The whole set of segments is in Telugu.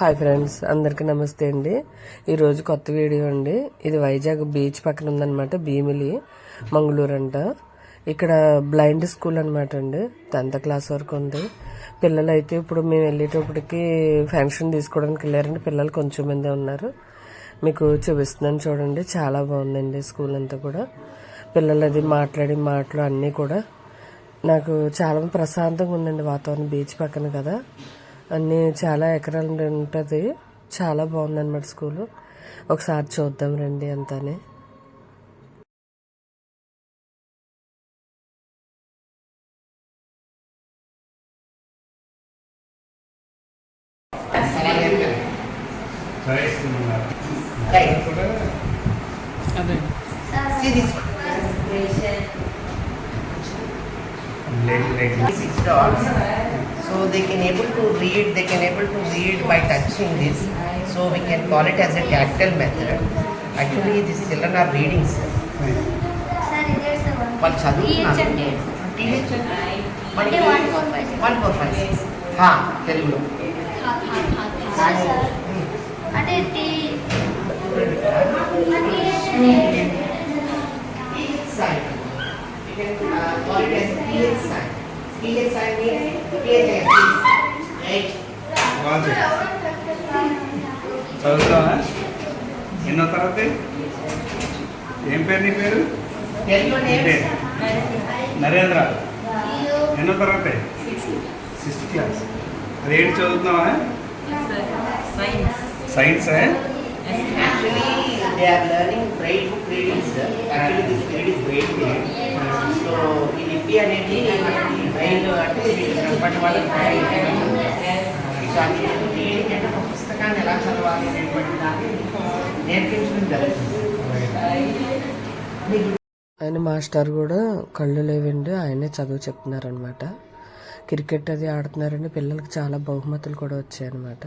హాయ్ ఫ్రెండ్స్ అందరికీ నమస్తే అండి. ఈరోజు కొత్త వీడియో అండి. ఇది వైజాగ్ బీచ్ పక్కన ఉందన్నమాట భీమిలి మంగళూరు అంట. ఇక్కడ బ్లైండ్ స్కూల్ అనమాట అండి. టెన్త్ క్లాస్ వరకు ఉంది. పిల్లలు అయితే ఇప్పుడు మేము వెళ్ళేటప్పటికి ఫంక్షన్ తీసుకోవడానికి వెళ్ళారండి. పిల్లలు కొంచెం మంది ఉన్నారు. మీకు చూపిస్తున్నాను చూడండి. చాలా బాగుందండి స్కూల్ అంతా కూడా. పిల్లలు అది మాట్లాడి మాటలు అన్నీ కూడా. నాకు చాలా ప్రశాంతంగా ఉందండి వాతావరణం బీచ్ పక్కన కదా. అన్నీ చాలా ఎకరాలు ఉంటుంది. చాలా బాగుందన్నమాట స్కూలు. ఒకసారి చూద్దాం రండి అంతానే. See this one. Six dots. So they can able to read, they can able to read by touching this. So we can call it as a tactile method. Actually, these children are reading, sir. వాళ్ళు చదువుతున్నారు. వన్ ఫోర్ ఫైవ్ తెలుగులో సార్ సార్ అంటే T TH sign. You can uh, call it as PH sign. Sign చదువుతావా? ఎన్నో తరగతి? ఏం పేరు నీ పేరు? నరేంద్ర. ఎన్నో తరగతి? సిక్స్త్ క్లాస్ అది ఏంటి చదువుతున్నావా? Science Actually, they are learning braille book reading, sir. Actually, this grade is braille grade. So, ఈ లిపి అనేది మనకి బ్రెయిన్ అంటే బట్ వాళ్ళకి సో అది రీడింగ్ అంటే ఒక పుస్తకాన్ని ఎలా చదవాలి అనేటువంటి దాన్ని నేర్పించడం జరుగుతుంది. ఆయన మాస్టర్ కూడా కళ్ళు లేవండి ఆయనే చదువు చెప్తున్నారనమాట క్రికెట్ అది ఆడుతున్నారండి పిల్లలకి చాలా బహుమతులు కూడా వచ్చాయన్నమాట.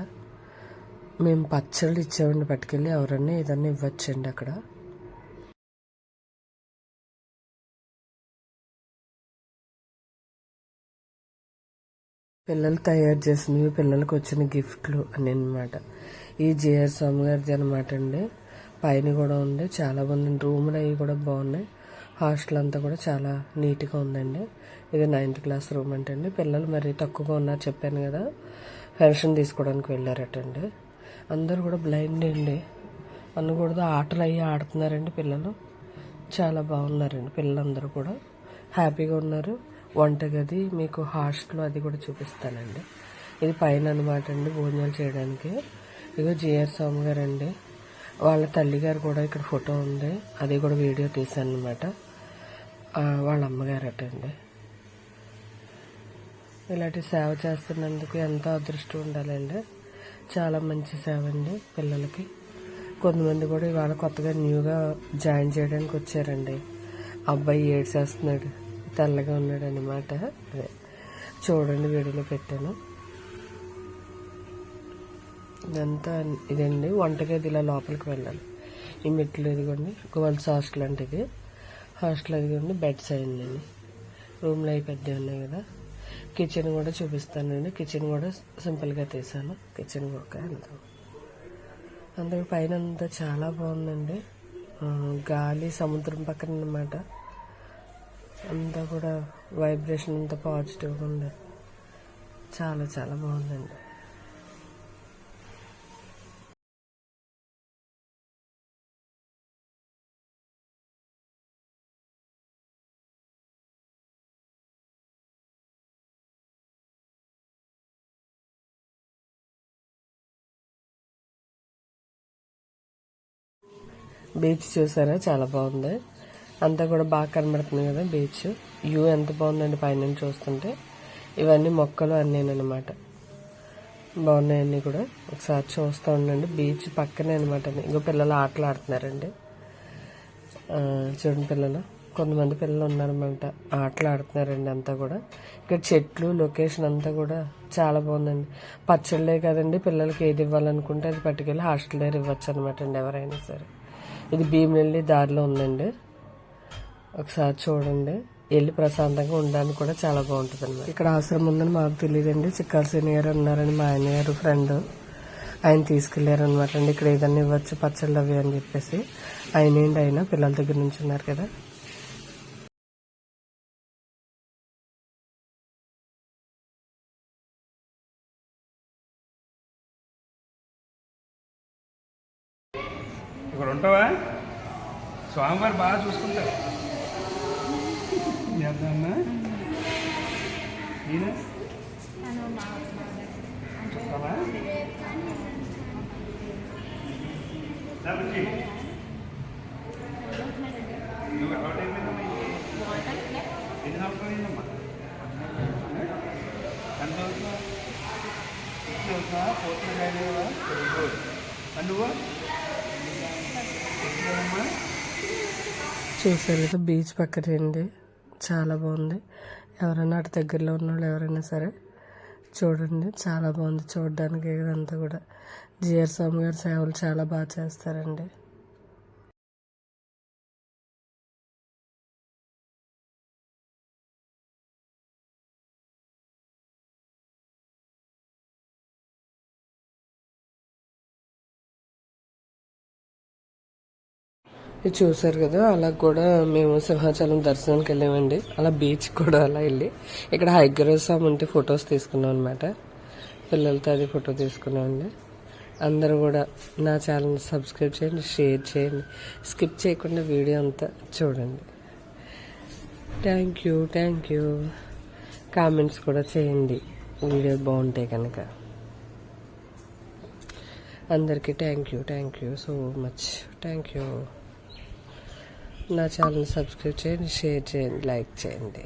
మేము పచ్చళ్ళు ఇచ్చామండి పట్టుకెళ్ళి ఎవరన్నా ఏదన్నా ఇవ్వచ్చండి అక్కడ. పిల్లలు తయారు చేసినవి పిల్లలకు వచ్చిన గిఫ్ట్లు అని అనమాట ఈ జేఆర్ స్వామి గారిది అనమాట అండి. పైన కూడా ఉంది చాలా బాగుంది. రూములు అవి కూడా బాగున్నాయి. హాస్టల్ అంతా కూడా చాలా నీట్గా ఉందండి. ఇది నైన్త్ క్లాస్ రూమ్ అంటండి. పిల్లలు మరి తక్కువగా ఉన్నారు చెప్పాను కదా. పెన్షన్ తీసుకోవడానికి వెళ్ళారటండి. అందరూ కూడా బ్లైండ్ అండి. అనకూడదు ఆటలు అవి ఆడుతున్నారండి పిల్లలు. చాలా బాగున్నారండి పిల్లలందరూ కూడా. హ్యాపీగా ఉన్నారు. వంటగది మీకు హాస్టల్ అది కూడా చూపిస్తానండి. ఇది పైన అనమాట అండి భోజనాలు చేయడానికి. ఇదిగో జిఆర్ స్వామి గారు అండి వాళ్ళ తల్లిగారు కూడా ఇక్కడ ఫోటో ఉంది. అది కూడా వీడియో తీశాను అనమాట వాళ్ళ అమ్మగారు అటండి ఇలాంటి సేవ చేస్తున్నందుకు ఎంతో అదృష్టం ఉండాలండి. చాలా మంచి సేవ అండి పిల్లలకి. కొంతమంది కూడా ఇవాళ కొత్తగా న్యూగా జాయిన్ చేయడానికి వచ్చారండి. అబ్బాయి ఏడ్చేస్తున్నాడు తెల్లగా ఉన్నాడు అనమాట అదే చూడండి వీడియోలో పెట్టాను. ఇదంతా ఇదండి వంటగది ఇలా లోపలికి వెళ్ళాలి. ఈ మెట్లు ఇదిగోండి గర్ల్స్ హాస్టల్ అంటే ఇది హాస్టల్ ఇదిగోండి బెడ్స్ అయిందండి రూమ్లు అవి పెద్దవి ఉన్నాయి కదా. కిచెన్ కూడా చూపిస్తానండి కిచెన్ కూడా సింపుల్గా తీసాను. కిచెన్ కూడా అంత. అందుకే పైన అంతా చాలా బాగుందండి. గాలి సముద్రం పక్కన అన్నమాట. అంతా కూడా వైబ్రేషన్ అంతా పాజిటివ్గా ఉంది. చాలా చాలా బాగుందండి. బీచ్ చూసారా? చాలా బాగుంది. అంతా కూడా బాగా కనబడుతుంది కదా బీచ్. వ్యూ ఎంత బాగుందండి పైన చూస్తుంటే. ఇవన్నీ మొక్కలు అన్నీనమాట బాగున్నాయి అన్నీ కూడా. ఒకసారి చూస్తూ ఉండండి. బీచ్ పక్కనే అనమాట ఇంకో పిల్లలు ఆటలు ఆడుతున్నారండి. చూడండి పిల్లలు. కొంతమంది పిల్లలు ఉన్నారన్నమాట. ఆటలు ఆడుతున్నారండి అంతా కూడా. ఇక్కడ చెట్లు లొకేషన్ అంతా కూడా చాలా బాగుందండి. పచ్చళ్ళే కదండి పిల్లలకి ఏది ఇవ్వాలనుకుంటే అది పట్టుకెళ్ళి హాస్టల్ దగ్గర ఇవ్వచ్చు అనమాట అండి ఎవరైనా సరే. ఇది భీమినెల్లి దారిలో ఉందండి. ఒకసారి చూడండి. వెళ్ళి ప్రశాంతంగా ఉండడానికి కూడా చాలా బాగుంటుంది అనమాట ఇక్కడ ఆశ్రమం ఉందని మాకు తెలియదండి. చిక్కాల సీనియర్ ఉన్నారని మా ఆయన గారు ఫ్రెండ్ ఆయన తీసుకెళ్ళారనమాట అండి. ఇక్కడ ఏదన్నా ఇవ్వచ్చు పచ్చళ్ళు అవి అని చెప్పేసి. ఆయన ఏంటి ఆయన? పిల్లల దగ్గర నుంచి ఉన్నారు కదా. ఇక్కడ ఉంటావా? స్వామివారు బాగా చూసుకుంటారు. చేద్దామా ఈయన? చూస్తావా? నువ్వు అలవాటు ఎన్ని సంవత్సరాలు ఎంత చదువుతున్నావు? చదువుతున్నావా? నువ్వు? ఎక్కడమ్మా చూసారు కదా బీచ్ పక్కనండి చాలా బాగుంది. ఎవరైనా అటు దగ్గరలో ఉన్న వాళ్ళు ఎవరైనా సరే చూడండి. చాలా బాగుంది చూడడానికి ఇదంతా కూడా. జిఆర్ స్వామి గారి సేవలు చాలా బాగా చేస్తారండి. ఇది చూసారు కదా అలా కూడా మేము సింహాచలం దర్శనానికి వెళ్ళామండి. అలా బీచ్ కూడా అలా వెళ్ళి ఇక్కడ హైగ్రవ ఉంటే ఫొటోస్ తీసుకున్నాం అనమాట పిల్లలతో అది ఫోటో తీసుకున్నామండి అందరూ కూడా నా ఛానల్ సబ్స్క్రైబ్ చేయండి షేర్ చేయండి. స్కిప్ చేయకుండా వీడియో అంతా చూడండి. Thank you thank you comments కూడా చేయండి. వీడియో బాగుంటాయి కనుక. అందరికీ thank you thank you so much thank you నా ఛానల్ సబ్స్క్రైబ్ చేయండి షేర్ చేయండి లైక్ చేయండి.